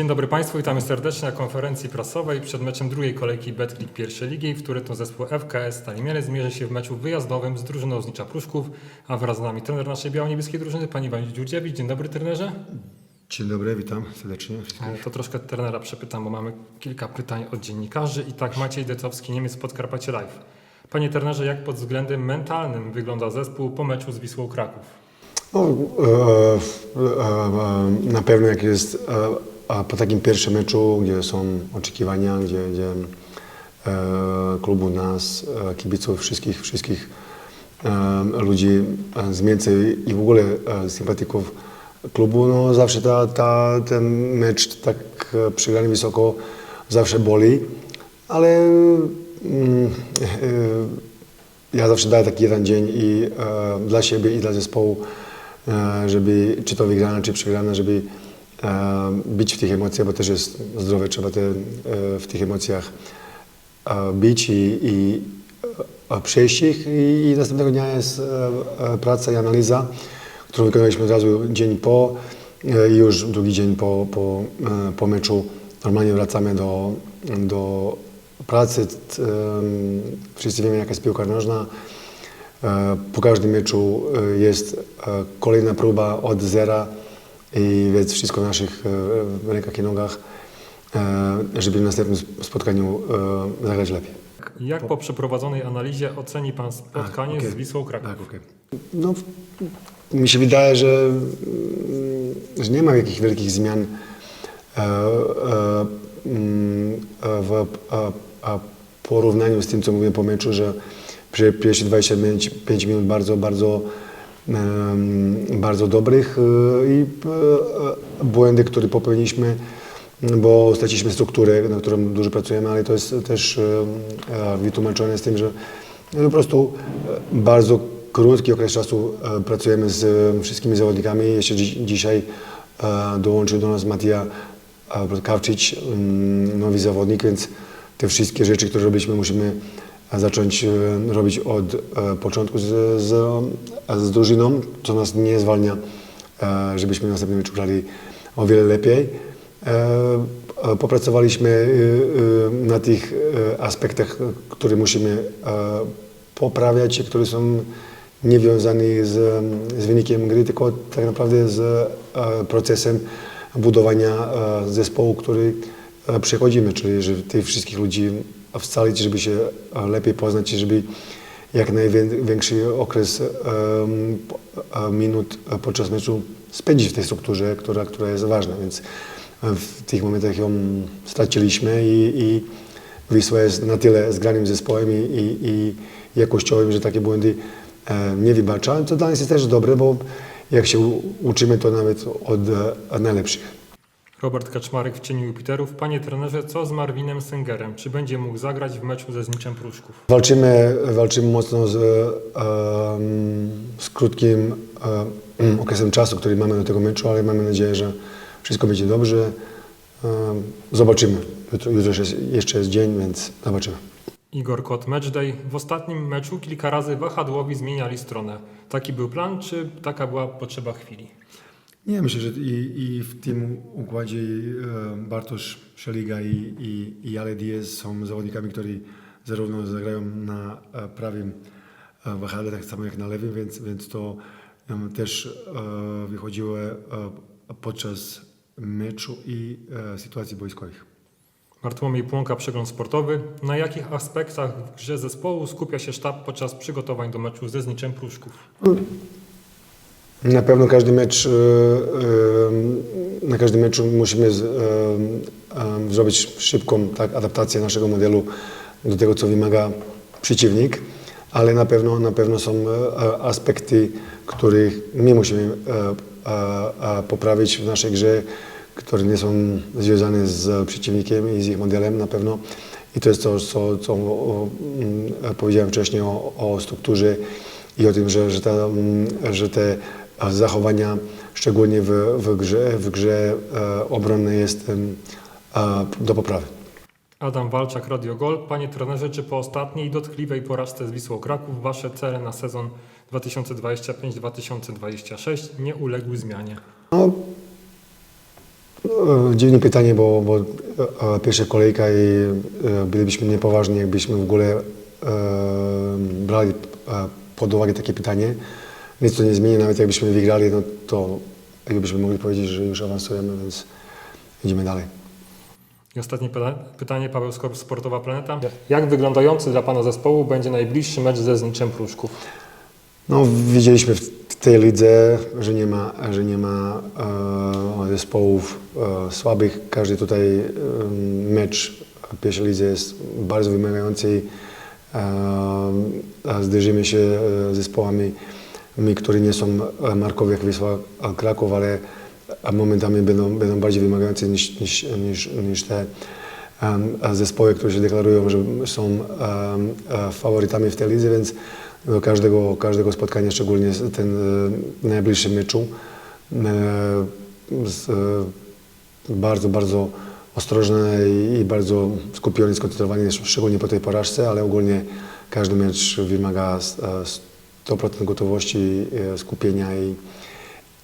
Dzień dobry Państwu, witamy serdecznie na konferencji prasowej przed meczem drugiej kolejki Betclick pierwszej ligi, w której to zespół FKS Stali Mielec zmierzy się w meczu wyjazdowym z drużyną Znicza Pruszków, a wraz z nami trener naszej biało-niebieskiej drużyny, pani Iwan Dziurdziewicz. Dzień dobry trenerze. Dzień dobry, witam serdecznie. E, To troszkę trenera przepytam, bo mamy kilka pytań od dziennikarzy. I tak Maciej Decowski, Niemiec Podkarpacie Live. Panie trenerze, jak pod względem mentalnym wygląda zespół po meczu z Wisłą Kraków? No, e, e, e, na pewno jak jest e, a po takim pierwszym meczu, gdzie są oczekiwania, gdzie, gdzie e, klubu nas, e, kibiców, wszystkich, wszystkich e, ludzi e, z Mielcy i w ogóle e, sympatyków klubu, no zawsze ta, ta, ten mecz tak e, przegrany wysoko zawsze boli, ale mm, e, ja zawsze daję taki jeden dzień i e, dla siebie i dla zespołu, e, żeby czy to wygrana, czy przegrana, żeby e, być w tych emocjach, bo też jest zdrowe, trzeba te, e, w tych emocjach być i, i przejść ich i, i następnego dnia jest e, e, praca i analiza, którą wykonaliśmy od razu dzień po i już drugi dzień po, po, po meczu normalnie wracamy do, do pracy. Wszyscy wiemy, jaka jest piłka nożna. Po każdym meczu jest kolejna próba od zera i więc wszystko w naszych e, rękach i nogach, e, żeby w następnym spotkaniu e, zagrać lepiej. Jak po przeprowadzonej analizie oceni Pan spotkanie okej. z Wisłą Kraków? Tak, okej. No, mi się wydaje, że, mm, że nie ma jakichś wielkich zmian e, e, mm, e, w e, e, porównaniu z tym, co mówiłem po meczu, że przy pierwsze 25 minut bardzo, bardzo, bardzo dobrych e, i e, błędy, które popełniliśmy, bo straciliśmy strukturę, na którą dużo pracujemy, ale to jest też wytłumaczone z tym, że po prostu bardzo krótki okres czasu pracujemy z wszystkimi zawodnikami. Jeszcze dzi- dzisiaj dołączył do nas Matija Kawczyć, nowy zawodnik, więc te wszystkie rzeczy, które robiliśmy, musimy zacząć e, robić od e, początku z, z, z drużyną, co nas nie zwalnia, e, żebyśmy w następnym meczu grali o wiele lepiej. Popracowaliśmy na tych aspektach, które musimy poprawiać, które są niewiązane z, z wynikiem gry, tylko tak naprawdę z procesem budowania zespołu, który przechodzimy, czyli żeby tych wszystkich ludzi wcalić, żeby się lepiej poznać, żeby jak największy okres e, minut podczas meczu spędzić w tej strukturze, która, która jest ważna, więc w tych momentach ją straciliśmy i, i Wisła jest na tyle zgranym zespołem i, i, i jakościowym, że takie błędy e, nie wybacza. To dla nas jest też dobre, bo jak się uczymy, to nawet od e, najlepszych. Robert Kaczmarek w cieniu Jupiterów. Panie trenerze, co z Marwinem Sengerem? Czy będzie mógł zagrać w meczu ze Zniczem Pruszków? Walczymy, walczymy mocno z, em, z krótkim em, okresem czasu, który mamy do tego meczu, ale mamy nadzieję, że wszystko będzie dobrze. Em, zobaczymy. Jutro, jutro jeszcze jest, jeszcze jest dzień, więc zobaczymy. Igor Kot Matchday. W ostatnim meczu kilka razy wahadłowi zmieniali stronę. Taki był plan, czy taka była potrzeba chwili? Nie, myślę, że i, i w tym układzie e, Bartosz Szeliga i, i, i Ale Diaz są zawodnikami, którzy zarówno zagrają na e, prawym e, wahadle, tak samo jak na lewym, więc, więc to em, też e, wychodziło e, podczas meczu i e, sytuacji boiskowych. Bartłomiej Płonka, przegląd sportowy. Na jakich aspektach w grze zespołu skupia się sztab podczas przygotowań do meczu ze Zniczem Pruszków? Na pewno każdy mecz, e, e, na każdym meczu musimy e, zrobić szybką tak, adaptację naszego modelu do tego, co wymaga przeciwnik, ale na pewno, na pewno są aspekty, których my musimy poprawić w naszej grze, które nie są związane z przeciwnikiem i z ich modelem na pewno. I to jest to, co, co mm, powiedziałem wcześniej o, o strukturze i o tym, że, że, ta, mm, że te zachowania, szczególnie w, w grze, w grze e, obronnej jest do poprawy. Adam Walczak, Radio Gol. Panie trenerze, czy po ostatniej dotkliwej porażce z Wisłą Kraków Wasze cele na sezon 2025-2026 nie uległy zmianie? No, e, dziwne pytanie, bo, bo pierwsza kolejka i e, bylibyśmy niepoważni, jakbyśmy w ogóle brali pod uwagę takie pytanie. Nic to nie zmieni, nawet jakbyśmy wygrali, no to jakbyśmy mogli powiedzieć, że już awansujemy, więc idziemy dalej. I ostatnie pyta- pytanie, Paweł Skop, Sportowa Planeta. Jak wyglądający dla Pana zespołu będzie najbliższy mecz ze Zniczem Pruszków? No, widzieliśmy w tej lidze, że nie ma, że nie ma e, zespołów e, słabych. Każdy tutaj e, mecz w pierwszej lidze jest bardzo wymagający. E, zderzymy się e, z zespołami, my, które nie są e, markowe jak Wisła e, Kraków, ale a momentami będą, będą bardziej wymagające niż, niż, niż, niż te em, zespoły, które się deklarują, że są e, faworytami w tej lidze, więc do każdego, każdego spotkania, szczególnie ten e, najbliższy meczu, e, z, e, bardzo, bardzo ostrożny i, i bardzo skupiony, skoncentrowany, szczególnie po tej porażce, ale ogólnie każdy mecz wymaga e, 100% gotowości, e, skupienia i,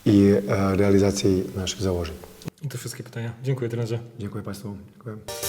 i e, realizacji naszych założeń. I to wszystkie pytania. Dziękuję trenerze. Dziękuję Państwu. Dziękuję.